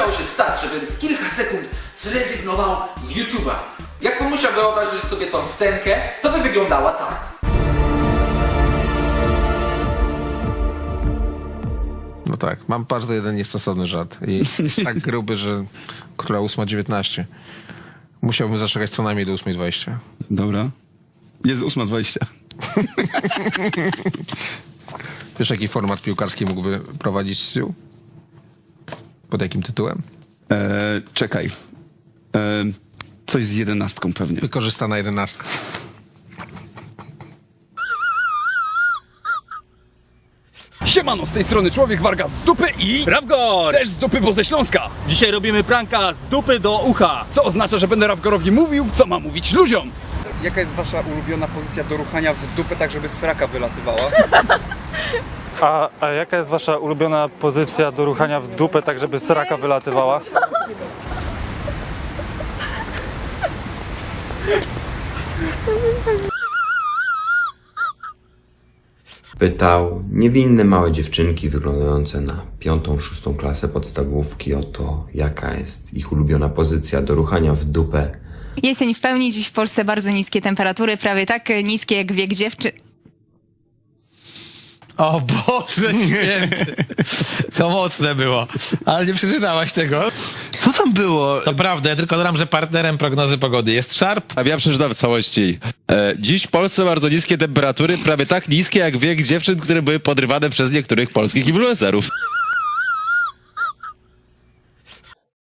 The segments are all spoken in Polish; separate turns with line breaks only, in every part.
musiało się stać, żeby w kilka sekund zrezygnował z YouTube'a? Jakbym musiał wyobrazić sobie tą scenkę, to by wyglądała tak.
No tak, mam bardzo jeden niestosowny żart. I jest tak gruby, że króla 8.19. Musiałbym zaczekać co najmniej do 8.20.
Dobra. Jest 8.20.
Wiesz, jaki format piłkarski mógłby prowadzić Stu? Pod jakim tytułem?
E, czekaj. E, coś z jedenastką pewnie.
Wykorzystana jedenastka.
Siemano, z tej strony Człowiek Warga z dupy i...
Rawgor!
Też z dupy, bo ze Śląska.
Dzisiaj robimy pranka z dupy do ucha.
Co oznacza, że będę Rawgorowi mówił, co ma mówić ludziom.
Jaka jest wasza ulubiona pozycja do ruchania w dupę, tak żeby sraka wylatywała?
A, a jaka jest wasza ulubiona pozycja do ruchania w dupę, tak żeby sraka wylatywała?
Pytał niewinne małe dziewczynki wyglądające na piątą, szóstą klasę podstawówki o to, jaka jest ich ulubiona pozycja do ruchania w dupę.
Jesień w pełni, dziś w Polsce bardzo niskie temperatury, prawie tak niskie jak wiek dziewczyn.
O Boże święty. To mocne było. Ale nie przeczytałaś tego.
Co tam było?
To prawda, ja tylko dodam, że partnerem prognozy pogody jest Sharp.
A ja przeczytam w całości. E, dziś w Polsce bardzo niskie temperatury, prawie tak niskie jak wiek dziewczyn, które były podrywane przez niektórych polskich influencerów.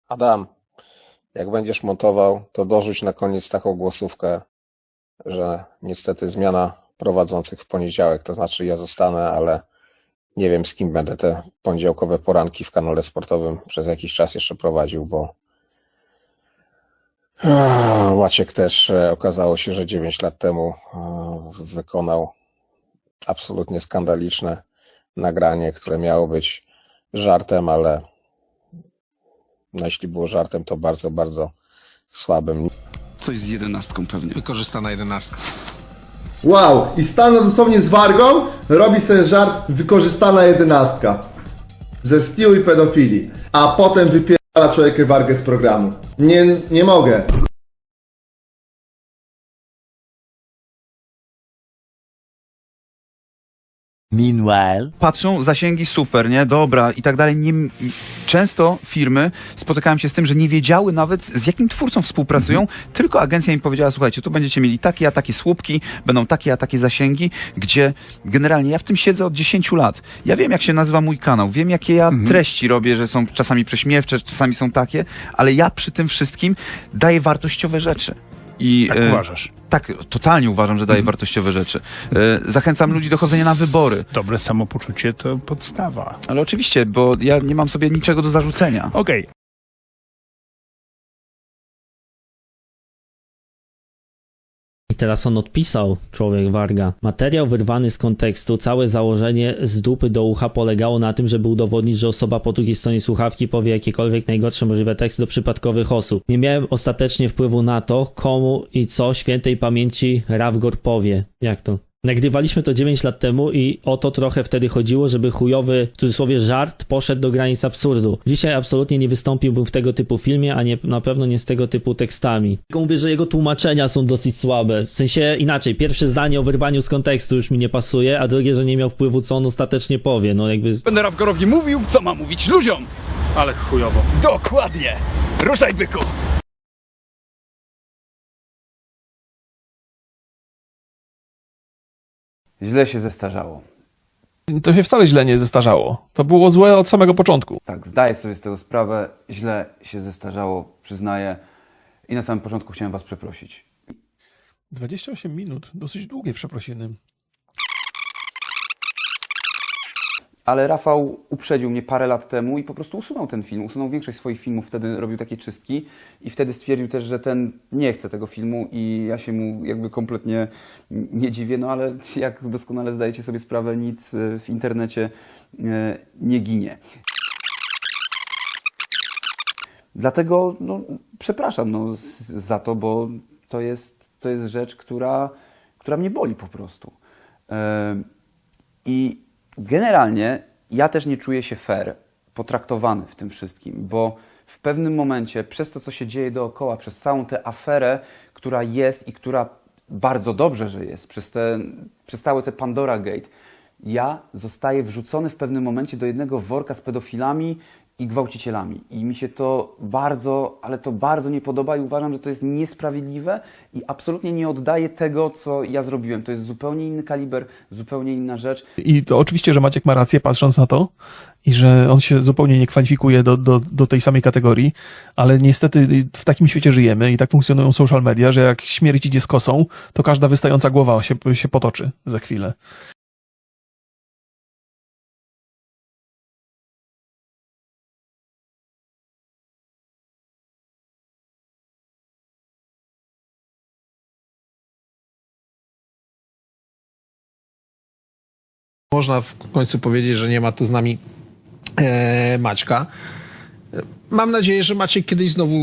Adam, jak będziesz montował, to dorzuć na koniec taką głosówkę, że niestety zmiana prowadzących w poniedziałek, to znaczy ja zostanę, ale nie wiem z kim będę te poniedziałkowe poranki w kanale sportowym przez jakiś czas jeszcze prowadził, bo Ah, Łaciek też e, okazało się, że 9 lat temu e, wykonał absolutnie skandaliczne nagranie, które miało być żartem, ale no, jeśli było żartem, to bardzo, bardzo słabym.
Coś z jedenastką pewnie.
Wykorzystana jedenastka.
Wow, i stanął dosłownie z wargą, robi sobie żart wykorzystana jedenastka. Ze Stew i pedofilii. A potem wypiera człowiekę wargę z programu. Nie, nie mogę.
Meanwhile.
Patrzą, zasięgi super, nie? Dobra i tak dalej. Nie, często firmy spotykają się z tym, że nie wiedziały nawet z jakim twórcą współpracują, tylko agencja im powiedziała, słuchajcie, tu będziecie mieli takie, a takie słupki, będą takie, a takie zasięgi, gdzie generalnie ja w tym siedzę od 10 lat. Ja wiem, jak się nazywa mój kanał, wiem, jakie ja treści robię, że są czasami prześmiewcze, czasami są takie, ale ja przy tym wszystkim daję wartościowe rzeczy. I,
Tak
e,
uważasz?
Tak, totalnie uważam, że daję wartościowe rzeczy. E, zachęcam ludzi do chodzenia na wybory.
Dobre samopoczucie to podstawa.
Ale oczywiście, bo ja nie mam sobie niczego do zarzucenia.
Okej,
I teraz on odpisał, człowiek Warga. Materiał wyrwany z kontekstu, całe założenie z dupy do ucha polegało na tym, żeby udowodnić, że osoba po drugiej stronie słuchawki powie jakiekolwiek najgorsze możliwe teksty do przypadkowych osób. Nie miałem ostatecznie wpływu na to, komu i co świętej pamięci Rawgor powie. Jak to? Nagrywaliśmy to 9 lat temu i o to trochę wtedy chodziło, żeby chujowy, w cudzysłowie, żart poszedł do granic absurdu. Dzisiaj absolutnie nie wystąpiłbym w tego typu filmie, a nie, na pewno nie z tego typu tekstami. Tylko mówię, że jego tłumaczenia są dosyć słabe. W sensie inaczej, pierwsze zdanie o wyrwaniu z kontekstu już mi nie pasuje, a drugie, że nie miał wpływu, co on ostatecznie powie. No jakby...
będę Rawgorowi mówił, co ma mówić ludziom.
Ale chujowo.
Dokładnie. Ruszaj, byku.
Źle się zestarzało.
To się wcale źle nie zestarzało. To było złe od samego początku.
Tak, zdaję sobie z tego sprawę. Źle się zestarzało, przyznaję. I na samym początku chciałem was przeprosić.
28 minut, dosyć długie przeprosiny.
Ale Rafał uprzedził mnie parę lat temu i po prostu usunął ten film. Usunął większość swoich filmów, wtedy robił takie czystki i wtedy stwierdził też, że ten nie chce tego filmu i ja się mu jakby kompletnie nie dziwię, no ale jak doskonale zdajecie sobie sprawę, nic e, w internecie e, nie ginie. Dlatego no, przepraszam no, za to, bo to jest, to jest rzecz, która, która mnie boli po prostu. E, I generalnie ja też nie czuję się fair potraktowany w tym wszystkim, bo w pewnym momencie, przez to, co się dzieje dookoła, przez całą tę aferę, która jest i która bardzo dobrze, że jest, przez, te, przez całe te Pandora Gate, ja zostaję wrzucony w pewnym momencie do jednego worka z pedofilami i gwałcicielami. I mi się to bardzo, ale to bardzo nie podoba i uważam, że to jest niesprawiedliwe i absolutnie nie oddaje tego, co ja zrobiłem. To jest zupełnie inny kaliber, zupełnie inna rzecz.
I to oczywiście, że Maciek ma rację, patrząc na to, i że on się zupełnie nie kwalifikuje do, do, do tej samej kategorii, ale niestety w takim świecie żyjemy i tak funkcjonują social media, że jak śmierć idzie z kosą, to każda wystająca głowa się, się potoczy za chwilę.
Można w końcu powiedzieć, że nie ma tu z nami e, Maćka. Mam nadzieję, że Maciek kiedyś znowu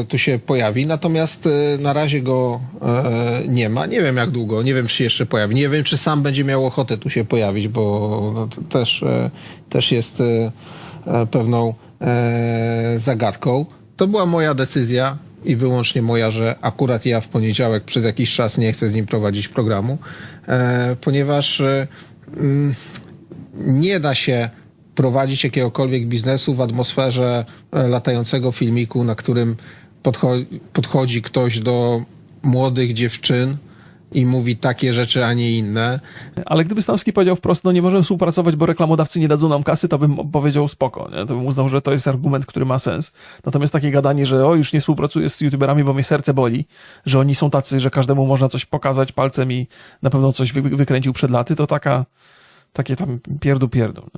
e, tu się pojawi, natomiast e, na razie go e, nie ma. Nie wiem jak długo, nie wiem czy jeszcze pojawi. Nie wiem czy sam będzie miał ochotę tu się pojawić, bo no, też, też jest pewną zagadką. To była moja decyzja i wyłącznie moja, że akurat ja w poniedziałek przez jakiś czas nie chcę z nim prowadzić programu, ponieważ nie da się prowadzić jakiegokolwiek biznesu w atmosferze e, latającego filmiku, na którym podcho- podchodzi ktoś do młodych dziewczyn i mówi takie rzeczy, a nie inne.
Ale gdyby Stanowski powiedział wprost, no nie możemy współpracować, bo reklamodawcy nie dadzą nam kasy, to bym powiedział spoko, nie? to bym uznał, że to jest argument, który ma sens. Natomiast takie gadanie, że o, już nie współpracuję z youtuberami, bo mnie serce boli, że oni są tacy, że każdemu można coś pokazać palcem i na pewno coś wy- wykręcił przed laty, to taka, takie tam pierdu pierdu.